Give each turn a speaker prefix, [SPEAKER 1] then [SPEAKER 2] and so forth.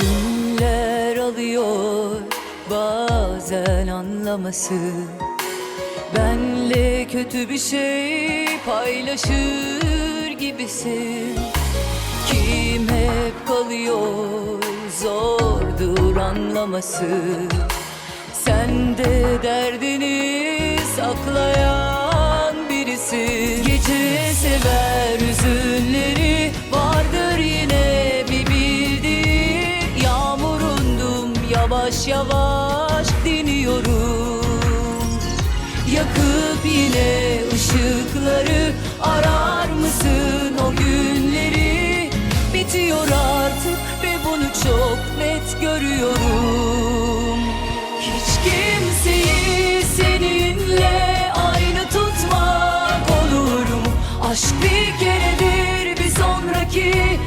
[SPEAKER 1] Günler alıyor bazen anlaması? Benle kötü bir şey paylaşır gibisin Kim hep kalıyor zordur anlaması? Sen de yavaş yavaş deniyorum. Yakıp yine ışıkları arar mısın o günleri? Bitiyor artık ve bunu çok net görüyorum. Hiç kimseyi seninle aynı tutmak olur mu? Aşk bir keredir bir sonraki